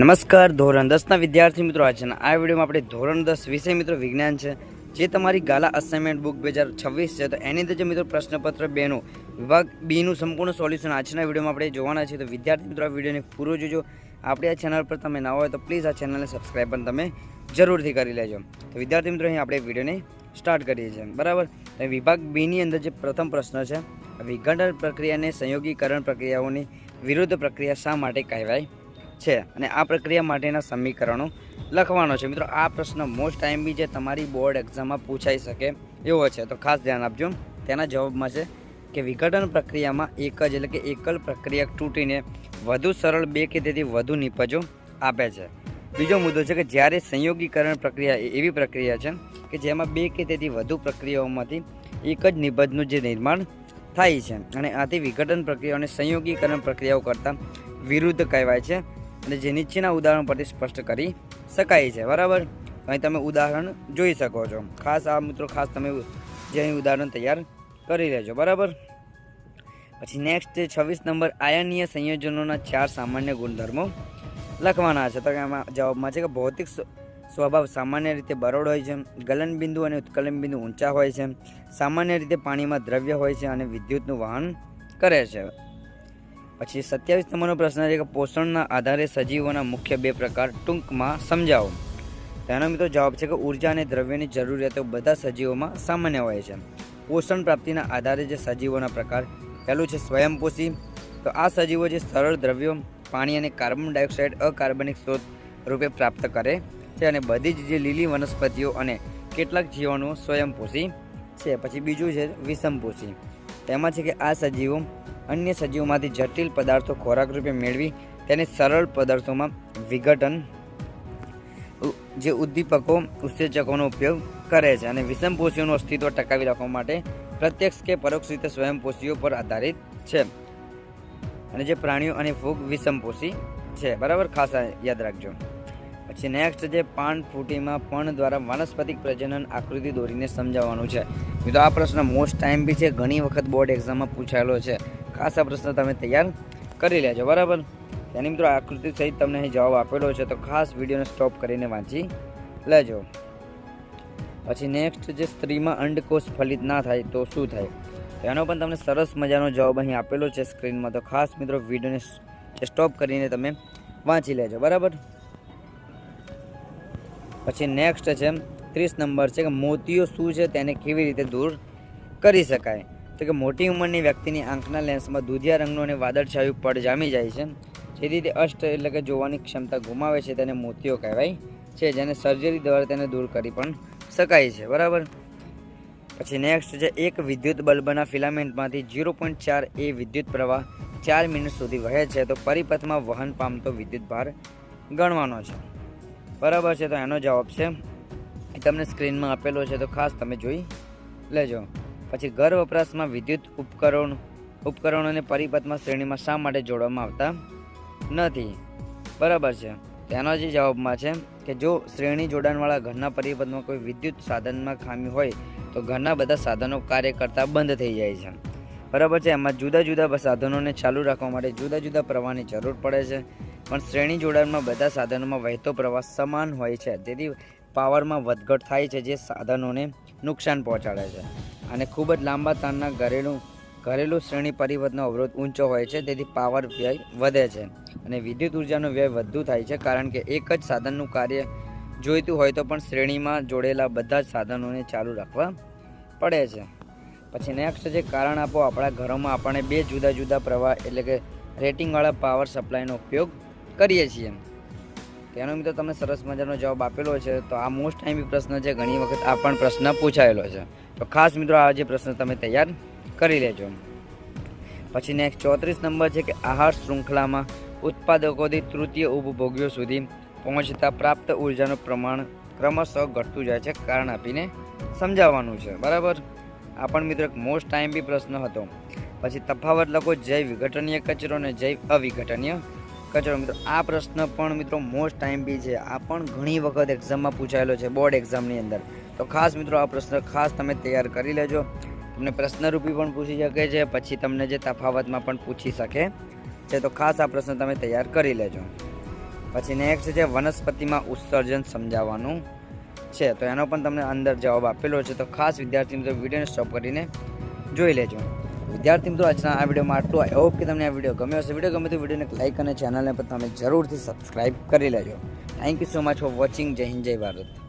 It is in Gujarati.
નમસ્કાર, ધોરણ દસના વિદ્યાર્થી મિત્રો, આજના આ વિડીયોમાં આપણે ધોરણ દસ વિષય મિત્રો વિજ્ઞાન છે, જે તમારી ગાલા અસાઇનમેન્ટ બુક બે છવ્વીસ છે. તો એની અંદર જે મિત્રો પ્રશ્નપત્ર બેનું, વિભાગ બીનું સંપૂર્ણ સોલ્યુશન આજના વિડીયોમાં આપણે જોવાના છે. તો વિદ્યાર્થી મિત્રો, આ વિડીયોને પૂરો જોજો. આપણે આ ચેનલ પર તમે ના હોય તો પ્લીઝ આ ચેનલને સબસ્ક્રાઈબ પણ તમે જરૂરથી કરી લેજો. તો વિદ્યાર્થી મિત્રો, અહીં આપણે વિડીયોને સ્ટાર્ટ કરીએ છીએ. બરાબર? વિભાગ બીની અંદર જે પ્રથમ પ્રશ્ન છે, વિઘટન પ્રક્રિયાને સંયોગીકરણ પ્રક્રિયાઓની વિરુદ્ધ પ્રક્રિયા શા માટે કહેવાય? છે અને આ પ્રક્રિયા માટેના સમીકરણો લખવાનો છે. મિત્રો, આ પ્રશ્ન મોસ્ટ ટાઈમ બી જે તમારી બોર્ડ એક્ઝામમાં પૂછાઈ શકે એવો છે. તો ખાસ ધ્યાન આપજો. તેના જવાબમાં છે કે વિઘટન પ્રક્રિયામાં એક જ એટલે કે એકલ પ્રક્રિયા તૂટીને વધુ સરળ બે કે તેથી વધુ નિપજો આપે છે. બીજો મુદ્દો છે કે જ્યારે સંયોગીકરણ પ્રક્રિયા એવી પ્રક્રિયા છે કે જેમાં બે કે તેથી વધુ પ્રક્રિયાઓમાંથી એક જ નિબંધનું જે નિર્માણ થાય છે અને આથી વિઘટન પ્રક્રિયાઓને સંયોગીકરણ પ્રક્રિયાઓ કરતાં વિરુદ્ધ કહેવાય છે. અને જે નીચેના ઉદાહરણ પરથી સ્પષ્ટ કરી શકાય છે, બરાબર? અહીં તમે ઉદાહરણ જોઈ શકો છો. ખાસ આ મિત્રો, ખાસ તમે જે ઉદાહરણ તૈયાર કરી લેજો, બરાબર? પછી નેક્સ્ટ છવ્વીસ નંબર, આયનીય સંયોજનોના ચાર સામાન્ય ગુણધર્મો લખવાના છે. તો એમાં જવાબમાં છે કે ભૌતિક સ્વ- સ્વભાવ સામાન્ય રીતે બરોડ હોય છે ગલનબિંદુ અને ઉત્કલન બિંદુ ઊંચા હોય છે, સામાન્ય રીતે પાણીમાં દ્રવ્ય હોય છે અને વિદ્યુતનું વહન કરે છે. પછી સત્યાવીસ નંબરનો પ્રશ્ન છે કે પોષણના આધારે સજીવોના મુખ્ય બે પ્રકાર ટૂંકમાં સમજાવો. તેનો મિત્રો જવાબ છે કે ઊર્જા અને દ્રવ્યની જરૂરિયાતો બધા સજીવોમાં સામાન્ય હોય છે. પોષણ પ્રાપ્તિના આધારે જે સજીવોના પ્રકાર, પહેલું છે સ્વયંપોષી. તો આ સજીવો જે સરળ દ્રવ્યો, પાણી અને કાર્બન ડાયોક્સાઇડ અકાર્બનિક સ્ત્રોત રૂપે પ્રાપ્ત કરે છે અને બધી જ જે લીલી વનસ્પતિઓ અને કેટલાક જીવાણુઓ સ્વયંપોષી છે. પછી બીજું છે વિષમપોષી. તેમાં છે કે આ સજીવો અન્ય સજીવોમાંથી જટિલ પદાર્થો ખોરાક રૂપે મેળવી તેને સરળ પદાર્થોમાં વિઘટન જે ઉદ્દીપકો, ઉત્સેચકોનો ઉપયોગ કરે છે અને વિષમપોષીઓનું અસ્તિત્વ ટકાવી રાખવા માટે પ્રત્યક્ષ કે પરોક્ષ રીતે સ્વયંપોષીઓ પર આધારિત છે. અને જે પ્રાણીઓ અને ફૂગ વિષમપોષી છે. બરાબર? ખાસ યાદ રાખજો. પછી નેક્સ્ટ જે પાન ફૂટીમાં પણ દ્વારા વાનસ્પતિક પ્રજનન આકૃતિ દોરીને સમજાવવાનું છે. તો આ પ્રશ્ન મોસ્ટ ટાઈમ બી છે. ઘણી વખત બોર્ડ એક્ઝામમાં પૂછાયેલો છે. ખાસ પ્રશ્ન તમે તૈયાર કરી લેજો, બરાબર? તેની મિત્રો આકૃતિ સહિત તમને અહીં જવાબ આપેલો છે, તો ખાસ વિડીયોને સ્ટોપ કરીને વાંચી લેજો. પછી નેક્સ્ટ જે સ્ત્રીમાં અંડકોષ ફલિત ના થાય તો શું થાય? એનો પણ તમને સરસ મજાનો જવાબ અહીં આપેલો છે સ્ક્રીનમાં, તો ખાસ મિત્રો વિડીયોને સ્ટોપ કરીને તમે વાંચી લેજો, બરાબર? પછી નેક્સ્ટ છે, ત્રીસ નંબર છે કે મોતીઓ શું છે તેને કેવી રીતે દૂર કરી શકાય? તો કે મોટી ઉંમરની વ્યક્તિની આંખના લેન્સમાં દૂધિયા રંગનું અને વાદળછાયું પડ જામી જાય છે. જેથી તે અષ્ટ એટલે કે જોવાની ક્ષમતા ગુમાવે છે તેને મોતીઓ કહેવાય છે, જેને સર્જરી દ્વારા તેને દૂર કરી પણ શકાય છે. બરાબર? પછી નેક્સ્ટ છે, એક વિદ્યુત બલ્બના ફિલામેન્ટમાંથી ઝીરો પોઈન્ટ ચાર એ વિદ્યુત પ્રવાહ ચાર મિનિટ સુધી વહે છે, તો પરિપથમાં વહન પામતો વિદ્યુત ભાર ગણવાનો છે. બરાબર છે, તો એનો જવાબ છે, તમને સ્ક્રીનમાં આપેલો છે, તો ખાસ તમે જોઈ લેજો. પછી ઘર વપરાશમાં વિદ્યુત ઉપકરણ, ઉપકરણોને પરિપથમાં શ્રેણીમાં શા માટે જોડવામાં આવતા નથી? બરાબર છે. તેનો જે જવાબમાં છે કે જો શ્રેણી જોડાણવાળા ઘરના પરિપથમાં કોઈ વિદ્યુત સાધનમાં ખામી હોય, તો ઘરના બધા સાધનો કાર્ય કરતા બંધ થઈ જાય છે. બરાબર છે? એમાં જુદા જુદા સાધનોને ચાલુ રાખવા માટે જુદા જુદા પ્રવાહની જરૂર પડે છે. પણ શ્રેણી જોડાણમાં બધા સાધનોમાં વહેતો પ્રવાહ સમાન હોય છે. તેથી પાવરમાં વધઘટ થાય છે, જે સાધનોને નુકસાન પહોંચાડે છે. અને ખૂબ જ લાંબા તાણના ઘરેલું ઘરેલું શ્રેણી પરિવર્તનનો અવરોધ ઊંચો હોય છે, તેથી પાવર વ્યય વધે છે અને વિદ્યુત ઉર્જાનો વ્યય વધુ થાય છે, કારણ કે એક જ સાધનનું કાર્ય જોઈતું હોય તો પણ શ્રેણીમાં જોડેલા બધા જ સાધનોને ચાલુ રાખવા પડે છે. પછી નેક્સ્ટ જે કારણ આપો, આપણા ઘરોમાં આપણે બે જુદા જુદા પ્રવાહ એટલે કે રેટિંગવાળા પાવર સપ્લાયનો ઉપયોગ કરીએ છીએ. તેનો મિત્રો તમને સરસ મજાનો જવાબ આપેલો છે. તો આ મોસ્ટ ટાઈમ પ્રશ્ન છે. ઘણી વખત આ પણ પ્રશ્ન પૂછાયેલો છે. તો ખાસ મિત્રો, આ જે પ્રશ્ન તમે તૈયાર કરી લેજો. પછી નેક્સ્ટ ચોત્રીસ નંબર છે કે આહાર શૃંખલામાં ઉત્પાદકોથી તૃતીય ઉપભોગીઓ સુધી પહોંચતા પ્રાપ્ત ઉર્જાનું પ્રમાણ ક્રમશઃ ઘટતું જાય છે. કારણ આપીને સમજાવવાનું છે. બરાબર? આ પણ મિત્રો એક મોસ્ટ ટાઈમ બી પ્રશ્ન હતો. પછી તફાવત લખો. જૈવ વિઘટનીય કચરો અને જૈવ અવિઘટનીય કચરો મિત્રો, આ પ્રશ્ન પણ મિત્રો મોસ્ટ ટાઈમ બી છે. આ પણ ઘણી વખત એક્ઝામમાં પૂછાયેલો છે બોર્ડ એક્ઝામની અંદર. તો ખાસ મિત્રો આ પ્રશ્ન ખાસ તમે તૈયાર કરી લેજો. તમને પ્રશ્નરૂપી પણ પૂછી શકે છે, પછી તમને જે તફાવતમાં પણ પૂછી શકે છે, તો ખાસ આ પ્રશ્ન તમે તૈયાર કરી લેજો. પછી નેક્સ્ટ છે, વનસ્પતિમાં ઉત્સર્જન સમજાવવાનું છે. તો એનો પણ તમને અંદર જવાબ આપેલો છે. તો ખાસ વિદ્યાર્થી મિત્રો, વિડીયોને સ્ટોપ કરીને જોઈ લેજો. વિદ્યાર્થી મિત્રો, આજના આ વિડીયોમાં આટલું. આઈ હોપ કે તમને આ વીડિયો ગમ્યો હશે. વીડિયો ગમે તો વિડીયોને લાઇક અને ચેનલને પણ તમે જરૂરથી સબસ્ક્રાઇબ કરી લેજો. Thank you so much for watching Jai Hind, Jai Bharat.